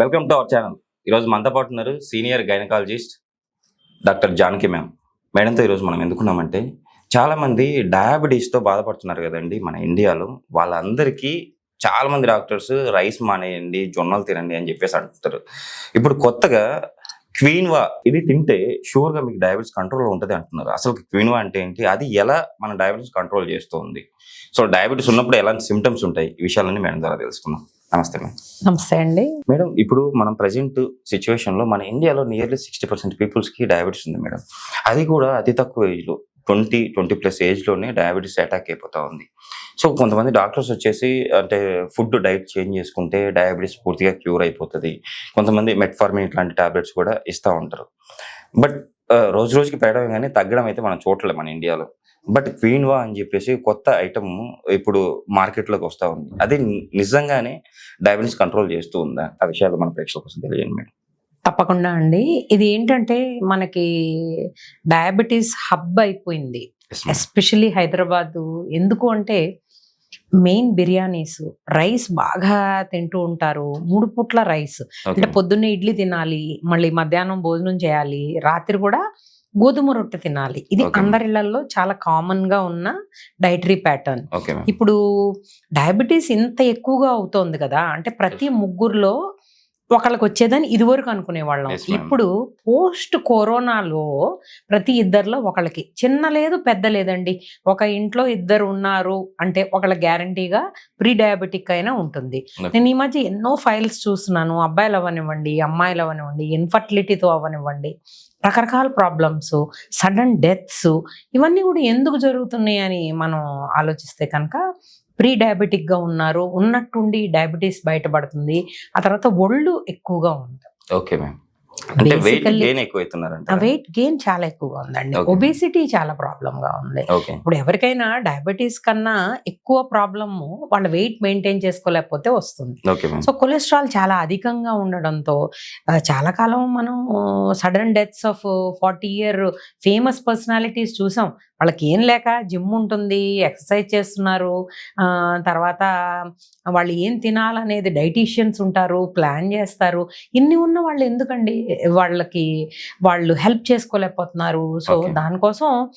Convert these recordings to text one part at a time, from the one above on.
Welcome to our channel ఈరోజు మనతో పాటు ఉన్నారు senior gynaecologist doctor Janaki ma'am. మేడంతో ఈరోజు మనం ఎందుకున్నామంటే చాలామంది డయాబెటీస్తో బాధపడుతున్నారు కదండి మన ఇండియాలో. వాళ్ళందరికీ చాలామంది డాక్టర్స్ రైస్ మానేయండి జొన్నలు తినండి అని చెప్పేసి అంటారు ఇప్పుడు కొత్తగా క్వీన్వా ఇది తింటే షూర్గా మీకు డయాబెటీస్ కంట్రోల్లో ఉంటుంది అంటున్నారు. అసలు క్వీన్వా అంటే ఏంటి? అది ఎలా మన డయాబెటీస్ కంట్రోల్ చేస్తుంది? సో డయాబెటీస్ ఉన్నప్పుడు ఎలాంటి సిమ్టమ్స్ ఉంటాయి? ఈ విషయాలన్నీ మేడం ద్వారా తెలుసుకున్నాం నమస్తే మేడం నమస్తే అండి. మేడం ఇప్పుడు మనం ప్రజెంట్ సిచ్యువేషన్లో మన ఇండియాలో నియర్లీ సిక్స్టీ పర్సెంట్ పీపుల్స్కి డయాబెటీస్ ఉంది మేడం. అది కూడా అతి తక్కువ ఏజ్లో ట్వంటీ ట్వంటీ ప్లస్ ఏజ్లోనే డయాబెటీస్ అటాక్ అయిపోతా ఉంది. సో కొంతమంది డాక్టర్స్ వచ్చేసి అంటే ఫుడ్ డైట్ చేంజ్ చేసుకుంటే డయాబెటీస్ పూర్తిగా క్యూర్ అయిపోతుంది. కొంతమంది మెట్ఫార్మిన్ ఇట్లాంటి టాబ్లెట్స్ కూడా ఇస్తూ ఉంటారు. బట్ రోజు రోజుకి పెరగడం కానీ తగ్గడం అయితే మనం చూడలేదు మన ఇండియాలో. బట్ క్వీన్వా అని చెప్పేసి కొత్త ఐటమ్ ఇప్పుడు మార్కెట్లోకి వస్తూ ఉంది. అది నిజంగానే డయాబెటీస్ కంట్రోల్ చేస్తూ ఉందా? ఆ విషయాలు మన ప్రేక్షకుల కోసం తెలియజేయండి మేడం. తప్పకుండా అండి. ఇది ఏంటంటే మనకి డయాబెటీస్ హబ్ అయిపోయింది. ఎస్పెషల్లీ హైదరాబాద్. ఎందుకు అంటే మెయిన్ బిర్యానీస్ రైస్ బాగా తింటూ ఉంటారు. మూడు పూట్ల రైస్. అంటే పొద్దున్నే ఇడ్లీ తినాలి మళ్ళీ మధ్యాహ్నం భోజనం చేయాలి రాత్రి కూడా గోధుమ రొట్టె తినాలి. ఇది. అందరిళ్ళలో చాలా కామన్గా ఉన్న డైటరీ ప్యాటర్న్. ఇప్పుడు డయాబెటీస్ ఇంత ఎక్కువగా అవుతోంది కదా అంటే ప్రతి ముగ్గురులో ఒకళ్ళకి వచ్చేదని ఇదివరకు అనుకునేవాళ్ళం. ఇప్పుడు పోస్ట్ కరోనాలో ప్రతి ఇద్దరిలో ఒకళ్ళకి చిన్న లేదు పెద్ద లేదండి. ఒక ఇంట్లో ఇద్దరు ఉన్నారు అంటే ఒకళ్ళ గ్యారంటీగా ప్రీ డయాబెటిక్ అయినా ఉంటుంది. నేను ఈ మధ్య ఎన్నో ఫైల్స్ చూస్తున్నాను. అబ్బాయిలు అవనివ్వండి అమ్మాయిలు అవనివ్వండి ఇన్ఫర్టిలిటీతో అవనివ్వండి రకరకాల ప్రాబ్లమ్స్ సడన్ డెత్స్ ఇవన్నీ కూడా ఎందుకు జరుగుతున్నాయి అని మనం ఆలోచిస్తే కనుక ప్రీ డయాబెటిక్గా ఉన్నారు ఉన్నట్టుండి డయాబెటీస్ బయటపడుతుంది. ఆ తర్వాత ఒళ్ళు ఎక్కువగా ఉంది. Okay ma'am. వెయిట్ గెయిన్ చాలా ఎక్కువగా ఉందండి. ఒబేసిటీ చాలా ప్రాబ్లం గా ఉంది ఇప్పుడు ఎవరికైనా డయాబెటీస్ కన్నా ఎక్కువ ప్రాబ్లమ్ వాళ్ళ వెయిట్ మెయింటైన్ చేసుకోలేకపోతే వస్తుంది. సో కొలెస్ట్రాల్ చాలా అధికంగా ఉండడంతో చాలా కాలం మనం sudden deaths of forty year famous personalities చూసాం. వాళ్ళకి ఏం లేక జిమ్ ఉంటుంది ఎక్సర్సైజ్ చేస్తున్నారు. ఆ, తర్వాత వాళ్ళు ఏం తినాలనేది డైటీషియన్స్ ఉంటారు ప్లాన్ చేస్తారు. ఇన్ని ఉన్న వాళ్ళు ఎందుకండి? వాళ్ళకి వాళ్ళు హెల్ప్ చేసుకోలేకపోతున్నారు. సో. దానికోసం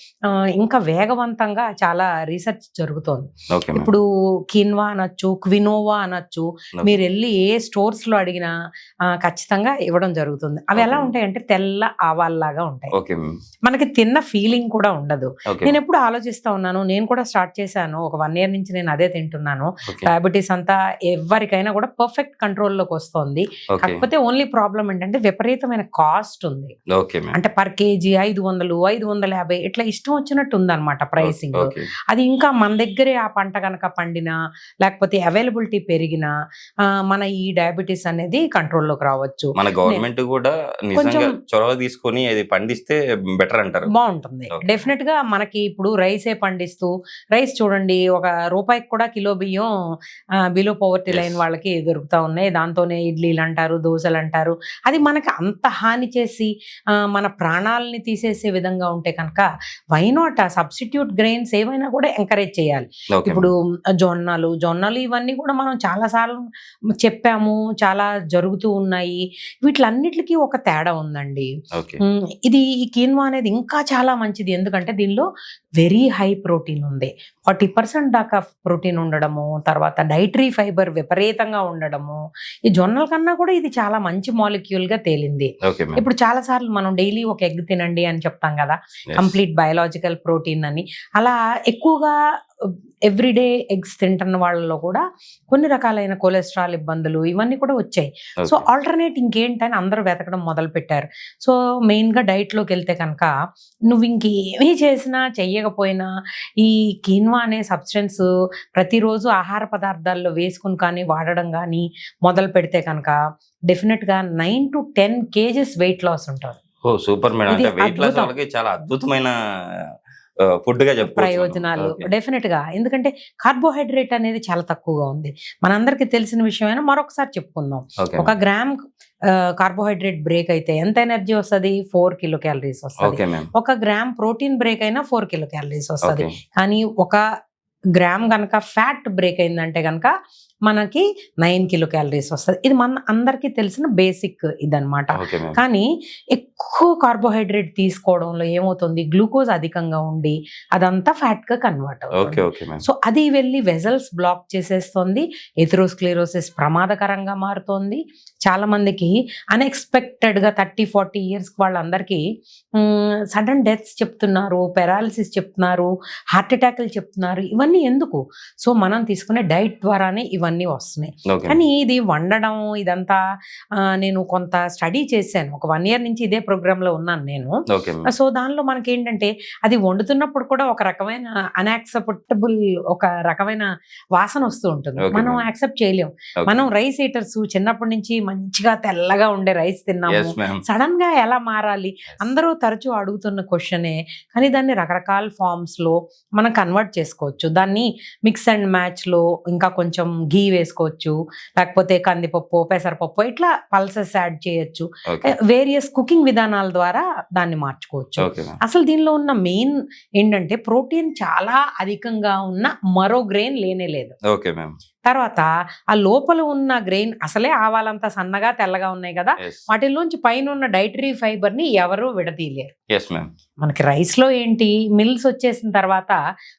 ఇంకా వేగవంతంగా చాలా రీసెర్చ్ జరుగుతోంది. ఇప్పుడు కిన్వా అనొచ్చు క్వినోవా అనొచ్చు మీరు వెళ్ళి ఏ స్టోర్స్లో అడిగినా ఖచ్చితంగా ఇవ్వడం జరుగుతుంది. అవి ఎలా. ఉంటాయంటే తెల్ల ఆవాల్లాగా ఉంటాయి. మనకి తిన్న ఫీలింగ్ కూడా ఉండదు. నేను ఎప్పుడు ఆలోచిస్తా ఉన్నాను. నేను కూడా స్టార్ట్ చేశాను. ఒక వన్ ఇయర్ నుంచి నేను అదే తింటున్నాను. డయాబెటీస్ అంతా ఎవరికైనా కూడా పర్ఫెక్ట్ కంట్రోల్లోకి వస్తుంది. కాకపోతే ఓన్లీ ప్రాబ్లం ఏంటంటే విపరీతమైన కాస్ట్ ఉంది. అంటే పర్ కేజీ ఐదు వందలు ఐదు వందల యాభై ఇట్లా ఇష్టం వచ్చినట్టు ఉందన్నమాట ప్రైసింగ్. ఓకే. అది ఇంకా మన దగ్గరే ఆ పంట కనుక పండినా లేకపోతే అవైలబిలిటీ పెరిగినా మన ఈ డయాబెటీస్ అనేది కంట్రోల్లోకి రావచ్చు. మన గవర్నమెంట్ కూడా నిజంగా కొంచెం- చొరవ తీసుకొని అది పండిస్తే బెటర్ అంటారు. బాగుంటుంది. డెఫినెట్గా మనకి ఇప్పుడు రైసే పండిస్తూ రైస్ చూడండి ఒక రూపాయికి కూడా కిలో బియ్యం బిలో పవర్టీ. లైన్ వాళ్ళకి దొరుకుతా ఉన్నాయి. దాంతోనే ఇడ్లీలు అంటారు దోశలు అంటారు అది మనకి అంత హాని చేసి ఆ, మన ప్రాణాలని తీసేసే విధంగా ఉంటే కనుక వై నాట్ ఆ సబ్స్టిట్యూట్ గ్రెయిన్స్ ఏమైనా కూడా ఎంకరేజ్ చేయాలి. ఇప్పుడు జొన్నలు జొన్నలు ఇవన్నీ కూడా మనం చాలా సార్లు చెప్పాము చాలా జరుగుతూ ఉన్నాయి. వీటిలన్నిటికీ ఒక తేడా ఉందండి. ఇది ఈ కీన్వా అనేది ఇంకా చాలా మంచిది. ఎందుకంటే దీనిలో వెరీ హై ప్రోటీన్ ఉంది. ఫార్టీ పర్సెంట్ దాకా ప్రోటీన్ ఉండడము తర్వాత డైటరీ ఫైబర్ విపరీతంగా ఉండడము ఈ జొన్నల కన్నా కూడా ఇది చాలా మంచి మాలిక్యూల్గా తేలింది. ఇప్పుడు చాలా సార్లు మనం డైలీ ఒక ఎగ్ తినండి అని చెప్తాం కదా కంప్లీట్ బయలాజికల్ ప్రోటీన్ అని. అలా ఎక్కువగా ఎవ్రీడే ఎగ్స్ తింటున్న వాళ్ళలో కూడా కొన్ని రకాలైన కొలెస్ట్రాల్ ఇబ్బందులు ఇవన్నీ కూడా వచ్చాయి. సో ఆల్టర్నేట్ ఇంకేంటని అందరూ వెతకడం మొదలు పెట్టారు సో మెయిన్గా డైట్లోకి వెళ్తే కనుక నువ్వు ఇంకేమీ చేసినా చెయ్యకపోయినా ఈ కీన్వా అనే సబ్స్టెన్స్ ప్రతిరోజు ఆహార పదార్థాల్లో వేసుకుని కానీ వాడడం కానీ మొదలు పెడితే కనుక డెఫినెట్గా nine to ten kgs weight loss ఉంటుంది. Oh super madam. అంటే వెయిట్ లాస్. వాళ్ళకి చాలా అద్భుతమైన ఫుడ్గా. ప్రయోజనాలు. డెఫినెట్గా ఎందుకంటే కార్బోహైడ్రేట్ అనేది చాలా తక్కువగా ఉంది. మనందరికీ తెలిసిన విషయమైనా మరొకసారి చెప్పుకుందాం. ఒక గ్రామ్ కార్బోహైడ్రేట్ బ్రేక్ అయితే ఎంత ఎనర్జీ వస్తుంది? ఫోర్ కిలో క్యాలరీస్ వస్తుంది. ఒక గ్రామ్ ప్రోటీన్ బ్రేక్ అయినా ఫోర్ కిలో క్యాలరీస్ వస్తుంది. కానీ ఒక గ్రామ్ కనుక ఫ్యాట్ బ్రేక్ అయిందంటే కనుక మనకి నైన్ కిలో క్యాలరీస్ వస్తుంది. ఇది మన అందరికీ తెలిసిన బేసిక్ ఇదనమాట కానీ ఎక్కువ కార్బోహైడ్రేట్ తీసుకోవడంలో ఏమవుతుంది? గ్లూకోజ్ అధికంగా ఉండి అదంతా ఫ్యాట్గా కన్వర్ట్ అవుతుంది. సో అది వెళ్ళి వెజల్స్ బ్లాక్ చేసేస్తుంది. ఎథిరోస్క్lerosis ప్రమాదకరంగా మారుతోంది. చాలా మందికి అన్ఎక్స్పెక్టెడ్గా థర్టీ ఫార్టీ ఇయర్స్ వాళ్ళందరికీ సడన్ డెత్స్ చెప్తున్నారు పెరాలిసిస్ చెప్తున్నారు హార్ట్ అటాక్లు చెప్తున్నారు. ఇవన్నీ ఎందుకు? సో మనం తీసుకునే డైట్ ద్వారానే ఇవన్నీ వస్తున్నాయి. కానీ ఇది వండడం ఇదంతా నేను కొంత స్టడీ చేశాను. ఒక వన్ ఇయర్ నుంచి ఇదే ప్రోగ్రామ్లో ఉన్నాను నేను. సో దానిలో మనకి ఏంటంటే అది వండుతున్నప్పుడు కూడా ఒక రకమైన అన్యాక్సెప్టబుల్ ఒక రకమైన వాసన వస్తూ ఉంటుంది. మనం. యాక్సెప్ట్ చేయలేం. ఓకే. మనం రైస్ ఈటర్స్ చిన్నప్పటి నుంచి మంచిగా తెల్లగా ఉండే రైస్ తిన్నాము. సడన్గా ఎలా మారాలి? అందరూ తరచూ అడుగుతున్న క్వశ్చనే కానీ దాన్ని రకరకాల ఫార్మ్స్లో మనం కన్వర్ట్ చేసుకోవచ్చు. దాన్ని మిక్స్ అండ్ మ్యాచ్లో ఇంకా కొంచెం గీ వేసుకోవచ్చు లేకపోతే కందిపప్పు పెసరపప్పు ఇట్లా పల్సెస్ యాడ్ చేయొచ్చు. వేరియస్ కుకింగ్ విధానాల ద్వారా దాన్ని మార్చుకోవచ్చు. అసలు దీనిలో ఉన్న మెయిన్ ఏంటంటే ప్రోటీన్ చాలా అధికంగా ఉన్న మరో గ్రెయిన్ లేనే లేదు. Okay ma'am. తర్వాత ఆ లోపల ఉన్న గ్రెయిన్ అసలే ఆవాలంతా సన్నగా తెల్లగా ఉన్నాయి కదా వాటిలోంచి పైన ఉన్న డైటరీ ఫైబర్ని ఎవరు విడదీయలేరు. మనకి రైస్లో ఏంటి మిల్స్ వచ్చేసిన తర్వాత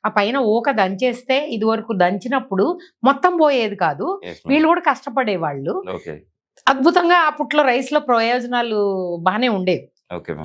ఆ పైన ఊక దంచేస్తే ఇది వరకు దంచినప్పుడు మొత్తం పోయేది కాదు. వీళ్ళు కూడా కష్టపడేవాళ్ళు. అద్భుతంగా అప్పట్లో రైస్లో ప్రయోజనాలు బాగానే ఉండేవి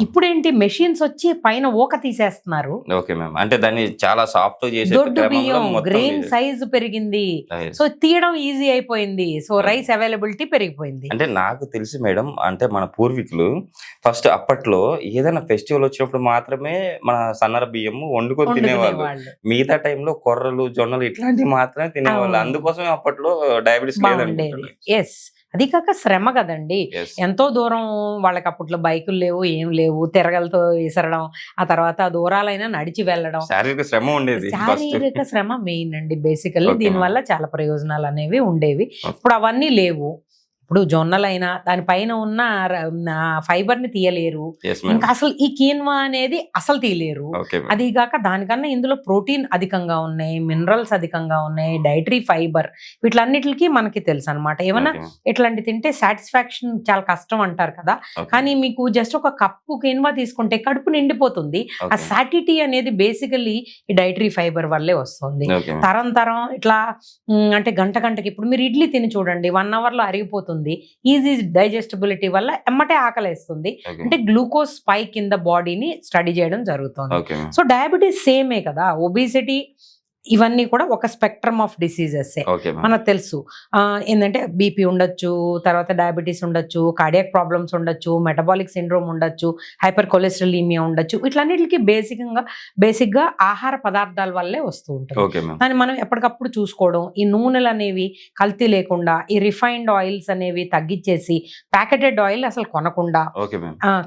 ఇప్పుడు ఏంటి మెషిన్స్ వచ్చి పైన ఊక తీసేస్తున్నారు. Okay ma'am. అంటే దాన్ని చాలా సాఫ్ట్ దొడ్డు బియ్యం గ్రెయిన్ సైజ్ పెరిగింది. సో తీయడం ఈజీ అయిపోయింది. సో రైస్ అవైలబిలిటీ పెరిగిపోయింది. అంటే నాకు తెలిసి మేడం అంటే మన పూర్వీకులు ఫస్ట్ అప్పట్లో ఏదైనా ఫెస్టివల్ వచ్చినప్పుడు మాత్రమే మన సన్నర బియ్యం వండుకొని తినేవాళ్ళు. మిగతా టైంలో కొర్రలు జొన్నలు ఇట్లాంటివి మాత్రమే తినేవాళ్ళు. అందుకోసమే అప్పట్లో డయాబెటీస్ బాగుండేది. ఎస్ అది కాక శ్రమ కదండి. ఎంతో దూరం వాళ్ళకి అప్పట్లో బైకులు లేవు ఏం లేవు. తిరగలతో విసరడం ఆ తర్వాత దూరాలైనా నడిచి వెళ్ళడం. శారీరక శ్రమ ఉండేది శారీరక శ్రమ మెయిన్ అండి బేసికల్లీ Okay, దీని ma'am. వల్ల చాలా ప్రయోజనాలు అనేవి ఉండేవి. ఇప్పుడు అవన్నీ లేవు. ఇప్పుడు జొన్నలైనా దానిపైన ఉన్న ఫైబర్ని తీయలేరు. ఇంకా అసలు ఈ కీన్వా అనేది అసలు తీయలేరు. అది కాక దానికన్నా ఇందులో ప్రోటీన్ అధికంగా ఉన్నాయి మినరల్స్ అధికంగా ఉన్నాయి డైటరీ ఫైబర్ వీటిలన్నిటికి మనకి తెలుసు అనమాట ఏమన్నా ఇట్లాంటి తింటే సాటిస్ఫాక్షన్ చాలా కష్టం అంటారు కదా. కానీ మీకు జస్ట్ ఒక కప్పు కిన్వా తీసుకుంటే కడుపు నిండిపోతుంది. ఆ సాటిటీ అనేది బేసికల్లీ ఈ డైటరీ ఫైబర్ వల్లే వస్తుంది. తరం తరం ఇట్లా అంటే గంట గంటకి ఇప్పుడు మీరు ఇడ్లీ తిని చూడండి వన్ అవర్లో అరిగిపోతుంది ఈజీ డైజెస్టిబిలిటీ వల్ల ఎమ్మటే ఆకలేస్తుంది. అంటే గ్లూకోజ్ స్పైక్ కింద బాడీని స్టడీ చేయడం జరుగుతుంది. సో డయాబెటీస్ సేమే కదా. ఒబిసిటీ ఇవన్నీ కూడా ఒక స్పెక్ట్రమ్ ఆఫ్ డిసీజెస్ మనకు తెలుసు. ఆ, ఏంటంటే బీపీ ఉండొచ్చు తర్వాత డయాబెటీస్ ఉండొచ్చు కార్డియాక్ ప్రాబ్లమ్స్ ఉండొచ్చు మెటబాలిక్ సిండ్రోమ్ ఉండొచ్చు హైపర్ కొలెస్ట్రలీమియా ఉండొచ్చు. వీటన్నిటికి బేసికంగా బేసిక్గా ఆహార పదార్థాల వల్లే వస్తూ ఉంటుంది. దాన్ని మనం ఎప్పటికప్పుడు చూసుకోవడం ఈ నూనెలు అనేవి కల్తీ లేకుండా ఈ రిఫైన్డ్ ఆయిల్స్ అనేవి తగ్గించేసి ప్యాకెటెడ్ ఆయిల్ అసలు కొనకుండా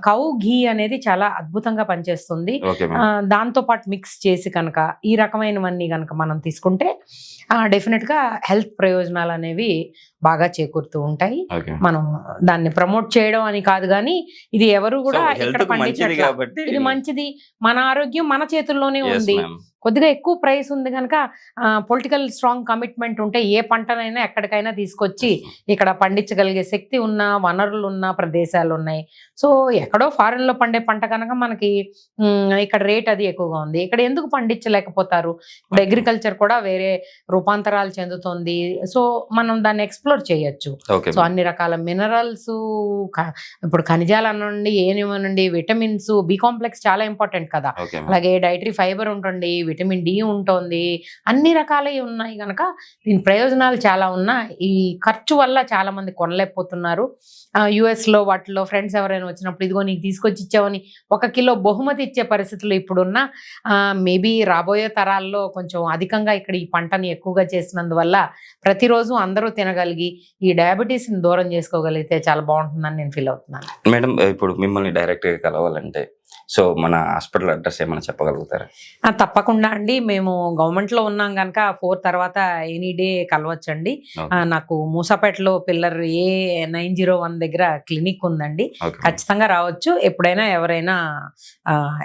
కౌ ఘీ అనేది చాలా అద్భుతంగా పనిచేస్తుంది. దాంతో పాటు మిక్స్ చేసి కనుక ఈ రకమైనవన్నీ కనుక మనం తీసుకుంటే డెఫినెట్గా హెల్త్ ప్రయోజనాలు అనేవి బాగా చేకూరుతూ ఉంటాయి. మనం దాన్ని ప్రమోట్ చేయడం అని కాదు కానీ ఇది ఎవరు కూడా ఇక్కడ కాబట్టి ఇది మంచిది. మన ఆరోగ్యం మన చేతుల్లోనే ఉంది. కొద్దిగా ఎక్కువ ప్రైస్ ఉంది కనుక పొలిటికల్ స్ట్రాంగ్ కమిట్మెంట్ ఉంటే ఏ పంటనైనా ఎక్కడికైనా తీసుకొచ్చి ఇక్కడ పండించగలిగే శక్తి ఉన్న వనరులు ఉన్న ప్రదేశాలు ఉన్నాయి సో ఎక్కడో ఫారెన్లో పండే పంట కనుక మనకి ఇక్కడ రేట్ అది ఎక్కువగా ఉంది. ఇక్కడ ఎందుకు పండించలేకపోతారు? ఇప్పుడు అగ్రికల్చర్ కూడా వేరే రూపాంతరాలు చెందుతుంది. సో మనం దాన్ని ఎక్స్ప్లోర్ చేయొచ్చు. ఓకే. సో అన్ని రకాల మినరల్స్ ఇప్పుడు ఖనిజాలు అనండి ఏనివ్వనండి విటమిన్స్ బి కాంప్లెక్స్ చాలా ఇంపార్టెంట్ కదా. అలాగే డైటరీ ఫైబర్ ఉంటుంది విటమిన్ డి ఉంటుంది అన్ని రకాలవి ఉన్నాయి కనుక దీని ప్రయోజనాలు చాలా ఉన్నా ఈ ఖర్చు వల్ల చాలా మంది కొనలేకపోతున్నారు. యుఎస్లో వాటిలో ఫ్రెండ్స్ ఎవరైనా వచ్చినప్పుడు ఇదిగో నీకు తీసుకొచ్చి ఇచ్చావని ఒక కిలో బహుమతి ఇచ్చే పరిస్థితులు ఇప్పుడున్న మేబీ రాబోయే తరాల్లో కొంచెం అధికంగా ఇక్కడ ఈ పంటని ఎక్కువగా చేసినందువల్ల ప్రతిరోజు అందరూ తినగలిగి ఈ డయాబెటీస్ని దూరం చేసుకోగలిగితే చాలా బాగుంటుందని నేను ఫీల్ అవుతున్నాను. మేడం ఇప్పుడు మిమ్మల్ని డైరెక్ట్గా కలవాలంటే సో మన హాస్పిటల్ అడ్రస్ ఏమైనా చెప్పగలుగుతారా? తప్పకుండా అండి. మేము గవర్నమెంట్లో ఉన్నాం కనుక ఫోర్ తర్వాత ఎనీ డే కలవచ్చండి. నాకు మూసాపేటలో pillar A nine zero one దగ్గర క్లినిక్ ఉందండి. ఖచ్చితంగా రావచ్చు. ఎప్పుడైనా ఎవరైనా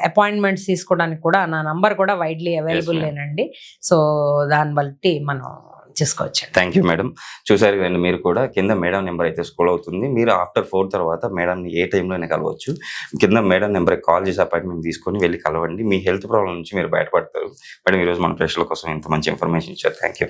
అపాయింట్మెంట్స్ తీసుకోవడానికి కూడా నా నంబర్ కూడా వైడ్లీ అవైలబుల్. లేనండి సో దాన్ని బట్టి మనం చేసుకోవచ్చు. థ్యాంక్ యూ మేడం చూసారు కదండి మీరు కూడా కింద మేడం నెంబర్ అయితే స్కూల్ అవుతుంది. మీరు ఆఫ్టర్ ఫోర్ తర్వాత మేడంని ఏ టైంలోనే కలవచ్చు. కింద మేడం నెంబర్ కాల్ చేసి అపాయింట్మెంట్ తీసుకొని వెళ్ళి కలవండి. మీ హెల్త్ ప్రాబ్లం నుంచి మీరు బయటపడతారు. మేడం ఈరోజు మన ప్రేక్షకుల కోసం ఇంత మంచి ఇన్ఫర్మేషన్ ఇచ్చారు. Thank you